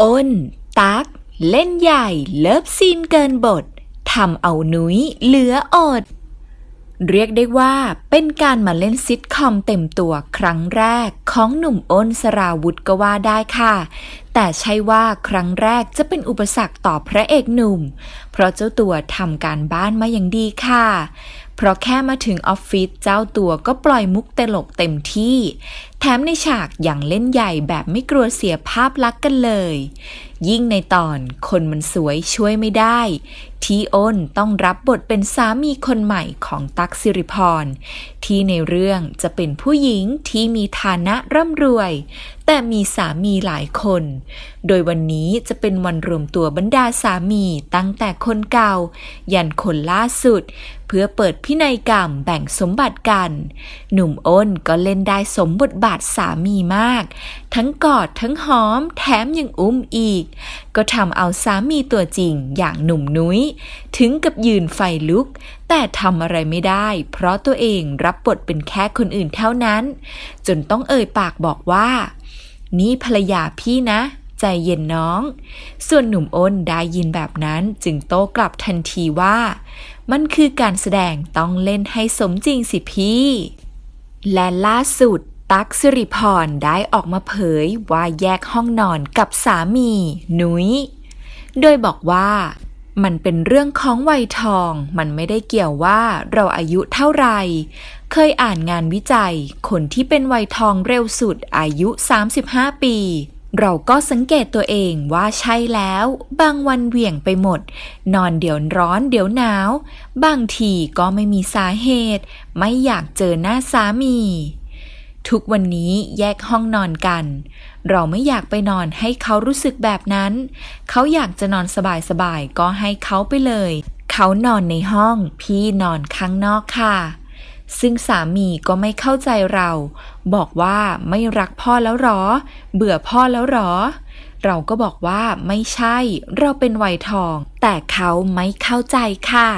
อ้น ตัก เล่นใหญ่เลิฟซีนเกินบททำเอาหนุยเหลืออด เรียกได้ว่าเป็นการมาเล่นซิทคอมเต็มตัวครั้งแรกของหนุ่มอ้นสราวุธก็ว่าได้ค่ะ แต่ใช่ว่าครั้งแรกจะเป็นอุปสรรคต่อพระเอกหนุ่ม เพราะเจ้าตัวทำการบ้านมาอย่างดีค่ะ เพราะแค่มาถึงออฟฟิศเจ้าตัวก็ปล่อยมุกตลกเต็มที่ แถมในฉากอย่างเล่นใหญ่แบบไม่กลัวเสียภาพลักษณ์กันเลย ยิ่งในตอนคนมันสวยช่วยไม่ได้ ที่อ้นต้องรับบทเป็นสามีคนใหม่ของตั๊กสิริพร ที่ในเรื่องจะเป็นผู้หญิงที่มีฐานะร่ำรวย แต่มีสามีหลายคนโดยวันนี้จะเป็นวันรวมตัวบรรดาสามีตั้งแต่คนเก่า ยันคนล่าสุด เพื่อเปิดพินัยกรรมแบ่งสมบัติกัน หนุ่มอ้นก็เล่นได้สมบทบาทสามีมาก ทั้งกอดทั้งหอม แถมยังอุ้มอีก ก็ทำเอาสามีตัวจริงอย่างหนุ่มนุ้ย ถึงกับยืนไฟลุก แต่ทำอะไรไม่ได้ เพราะตัวเองรับบทเป็นแค่คนอื่นเท่านั้น จนต้องเอ่ยปากบอกว่า นี่ภรรยาพี่นะ ใจเย็นน้อง ส่วนหนุ่มอ้นได้ยินแบบนั้นจึงโต้กลับทันทีว่า มันคือการแสดงต้องเล่นให้สมจริงสิพี่ และล่าสุดตั๊กสิริพรได้ออกมาเผยว่าแยกห้องนอนกับสามี นุ้ย โดยบอกว่า มันเป็นเรื่องของวัยทอง มันไม่ได้เกี่ยวว่าเราอายุเท่าไหร่ เคยอ่านงานวิจัย คนที่เป็นวัยทองเร็วสุดอายุ 35 ปี เราก็สังเกตตัวเองว่าใช่แล้ว บางวันเหวี่ยงไปหมด นอนเดี๋ยวร้อนเดี๋ยวหนาว บางทีก็ไม่มีสาเหตุ ไม่อยากเจอหน้าสามี ทุกวันนี้แยกห้องนอนกัน เราไม่อยากไปนอนให้เขารู้สึกแบบนั้น เขาอยากจะนอนสบายๆก็ให้เขาไปเลย เขานอนในห้อง พี่นอนข้างนอกค่ะ ซึ่งสามีก็ไม่เข้าใจเรา บอกว่าไม่รักพ่อแล้วหรอ เบื่อพ่อแล้วหรอ เราก็บอกว่าไม่ใช่ เราเป็นวัยทอง แต่เขาไม่เข้าใจค่ะ